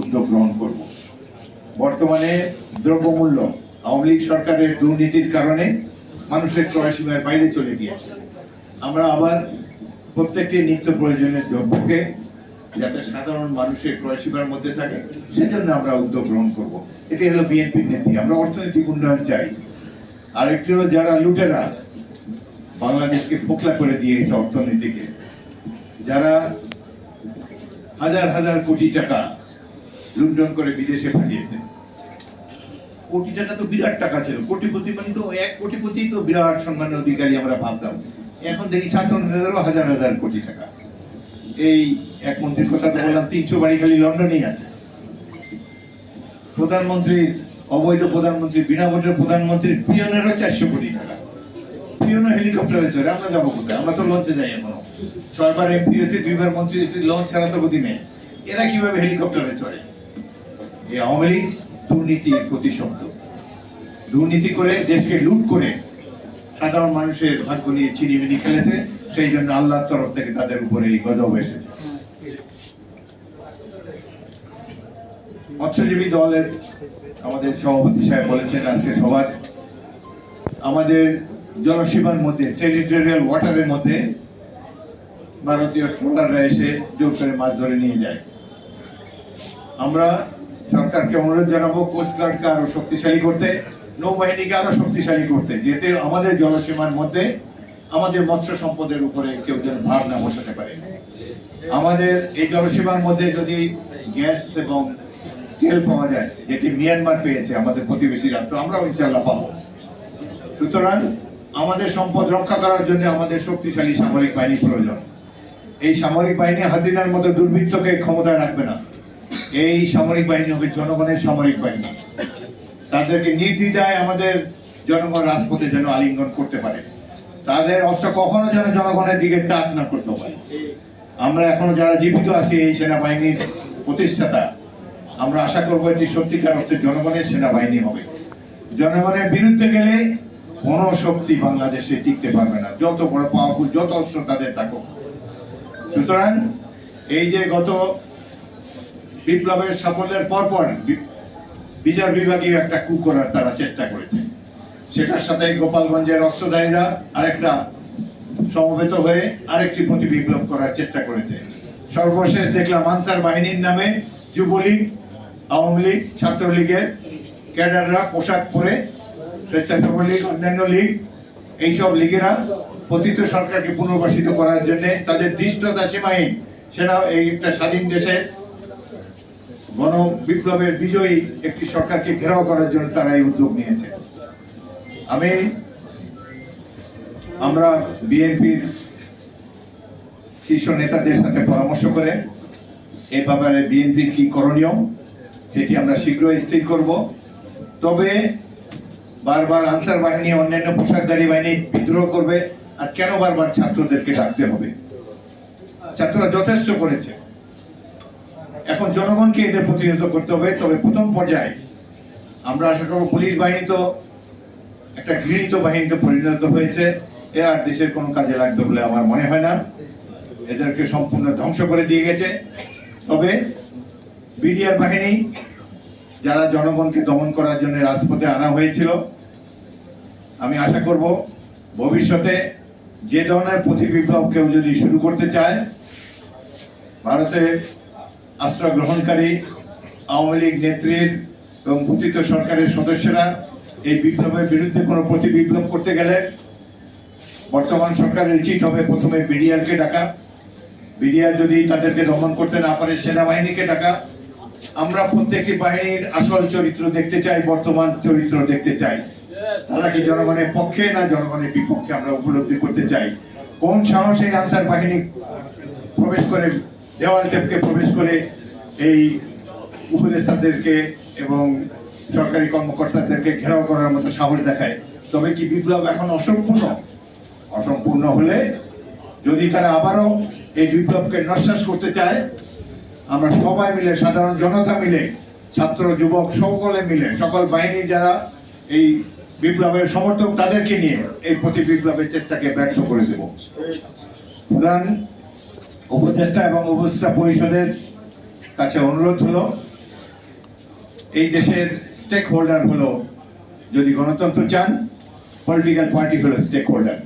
উদ্যোগ গ্রহণ করব। বর্তমানে দ্রব্যমূল্য আওয়ামী লীগ সরকারের দুর্নীতির কারণে মানুষের ক্রয় সীমার বাইরে চলে গিয়েছে। আমরা আবার প্রত্যেকটি নিত্য প্রয়োজনীয় দ্রব্যকে যাতে সাধারণ মানুষের ক্রয় সীমার মধ্যে থাকে, সেজন্য আমরা উদ্যোগ গ্রহণ করব। এটি হলো বিএনপির নীতি। আমরা অর্থনৈতিক উন্নয়ন চাই। আর একটি হলো যারা লুটেরা, বাংলাদেশকে ফোকলা করে দিয়েছে অর্থনীতিকে, যারা হাজার হাজার কোটি টাকা লুণ্ঠন করে বিদেশে পাঠিয়েছে কোটি টাকা তো বিরাট টাকা ছিল। কোটিপতি মানে তো এক কোটিপতি তো বিরাট সম্মানের অধিকারী আমরা ভাবতাম। এখন দেখি ছাত্র নেতাদেরও হাজার হাজার কোটি টাকা। এই এক মন্ত্রীর কথা তো বললাম, তিনশো বাড়ি খালি লন্ডনেই আছে। প্রধানমন্ত্রীর, অবৈধ প্রধানমন্ত্রী বিনা ভোটের প্রধানমন্ত্রীর পিয়নেরও চারশো কোটি টাকা। পিয়নো হেলিকপ্টারে চড়ে আমরা যাব কোথায়? আমরা তো লঞ্চে যাই এখনও। ছয়বার এমপি হয়েছে দুইবার মন্ত্রী হয়েছে লঞ্চ ছাড়া তো গতি নেই। এরা কীভাবে হেলিকপ্টারে চড়ে? এই আওয়ামী লীগ দুর্নীতির প্রতিশব্দ। দুর্নীতি করে দেশকে লুট করে সাধারণ মানুষের ভাগ্য নিয়ে চিনিমিনি খেলেছে, সেই জন্য আল্লাহর তরফ থেকে তাদের উপরে এই গজব এসেছে। মৎস্যজীবী দলের আমাদের সভাপতি সাহেব বলেছেন আজকে সবার, আমাদের জলসীমার মধ্যে, টেরিটোরিয়াল ওয়াটারের মধ্যে ভারতীয় ট্রলাররা এসে জোর করে মাছ ধরে নিয়ে যায়। আমরা সরকারকে অনুরোধ জানাব কোস্ট গার্ডকে আরও শক্তিশালী করতে, নৌবাহিনীকে আরও শক্তিশালী করতে, যেতে আমাদের জলসীমার মধ্যে আমাদের মৎস্য সম্পদের উপরে কেউ যেন ভার না বসাতে পারে। আমাদের এই জলসীমার মধ্যে যদি গ্যাস এবং তেল পাওয়া যায়, যেটি মিয়ানমার পেয়েছে আমাদের প্রতিবেশী রাষ্ট্র, আমরাও ইনশাল্লাহ পাবো। সুতরাং আমাদের সম্পদ রক্ষা করার জন্য আমাদের শক্তিশালী সামরিক বাহিনী প্রয়োজন। এই সামরিক বাহিনী হাসিনার মতো দুর্বৃত্তকে ক্ষমতায় রাখবে না। এই সামরিক বাহিনী হবে জনগণের সামরিক বাহিনী। তাদেরকে নির্দ্বিধায় আমাদের জনগণ রাজপথে যেন আলিঙ্গন করতে পারে। তাদের অস্ত্র কখনো যেন জনগণের দিকে তাক না করতে পারে। আমরা এখনও যারা জীবিত আছি এই সেনাবাহিনীর প্রতিষ্ঠাতা, আমরা আশা করব এটি সত্যিকার অর্থে জনগণের সেনাবাহিনী হবে। জনগণের বিরুদ্ধে গেলে কোনো শক্তি বাংলাদেশে টিকতে পারবে না। যত বড় পাওয়ারফুল যত অস্ত্র তাদের থাকুক। সুতরাং এই যে গত বিপ্লবের সাফল্যের পরপর বিচার বিভাগীয় একটা কু করার তারা চেষ্টা করেছে। সেটার সাথে গোপালগঞ্জের অস্ত্রধারীরা আরেকটা সমবেত হয়ে আরেকটি প্রতি বিপ্লব করার চেষ্টা করেছে। সর্বশেষ দেখলাম আনসার বাহিনীর নামে যুবলীগ, আওয়ামী লীগ, ছাত্রলীগের ক্যাডাররা পোশাক পরে স্বেচ্ছাসেবক লীগ, অন্যান্য লীগ, এইসব লীগেরা পতিত সরকারকে পুনর্বাসিত করার জন্য তাদের দৃষ্টতা সীমাহীন। সেনা এই একটা স্বাধীন দেশে গণ বিপ্লবের বিজয়ী একটি সরকারকে ঘেরাও করার জন্য তারা এই উদ্যোগ নিয়েছে। আমি, আমরা বিএনপির শীর্ষ নেতাদের সাথে পরামর্শ করে এ ব্যাপারে বিএনপির কি করণীয় সেটি আমরা শীঘ্রই স্থির করব। তবে বারবার আনসার বাহিনী, অন্যান্য পোশাকধারী বাহিনী বিদ্রোহ করবে আর কেন বারবার ছাত্রদেরকে ডাকতে হবে? ছাত্ররা যথেষ্ট করেছে। এখন জনগণকে এদের প্রতিনিধিত্ব করতে হবে। তবে প্রথম পর্যায়ে আমরা আশা করব পুলিশ বাহিনী তো একটা ঘৃণিত বাহিনীতে পরিণত হয়েছে। এ আর দেশের কোনো কাজে লাগবে বলে আমার মনে হয় না। এদেরকে সম্পূর্ণ ধ্বংস করে দিয়ে গেছে। তবে বিডিআর বাহিনী, যারা জনগণকে দমন করার জন্য রাজপথে আনা হয়েছিল, আমি আশা করব ভবিষ্যতে যে ধরনের প্রতি বিপ্লব কেউ যদি শুরু করতে চায়, ভারতে আশ্রয় গ্রহণকারী, আওয়ামী লীগ নেত্রীর এবং ভূতিত সরকারের সদস্যরা এই বিপ্লবের বিরুদ্ধে কোনো প্রতি বিপ্লব করতে গেলে বর্তমান সরকারের উচিত হবে প্রথমে বিডিআরকে ডাকা। বিডিআর যদি তাদেরকে দমন করতে না পারে, সেনাবাহিনীকে ডাকা। আমরা প্রত্যেকটি বাহিনীর আসল চরিত্র দেখতে চাই, বর্তমান চরিত্র দেখতে চাই। তারা কি জনগণের পক্ষে না জনগণের বিপক্ষে আমরা উপলব্ধি করতে চাই? কোন সাহসে আনসার বাহিনী প্রবেশ করে দেওয়াল টেপকে প্রবেশ করে এই উপদেষ্টাদেরকে এবং সরকারি কর্মকর্তাদেরকে ঘেরাও করার মতো সাহস দেখায়। তবে কি বিপ্লব এখন অসম্পূর্ণ? অসম্পূর্ণ হলে যদি তারা আবারও এই বিপ্লবকে নশ্বাস করতে চায়, আমরা সবাই মিলে, সাধারণ জনতা মিলে, ছাত্র, যুবক, সকলে মিলে, সকল বাহিনী যারা এই বিপ্লবের সমর্থক তাদেরকে নিয়ে এই প্রতি বিপ্লবের চেষ্টাকে ব্যর্থ করে দেব। প্রধান উপদেষ্টা এবং উপদেষ্টা পরিষদের কাছে অনুরোধ হলো, এই দেশের স্টেক হোল্ডার হলো যদি গণতন্ত্র চান পলিটিক্যাল পার্টি হলো স্টেক হোল্ডার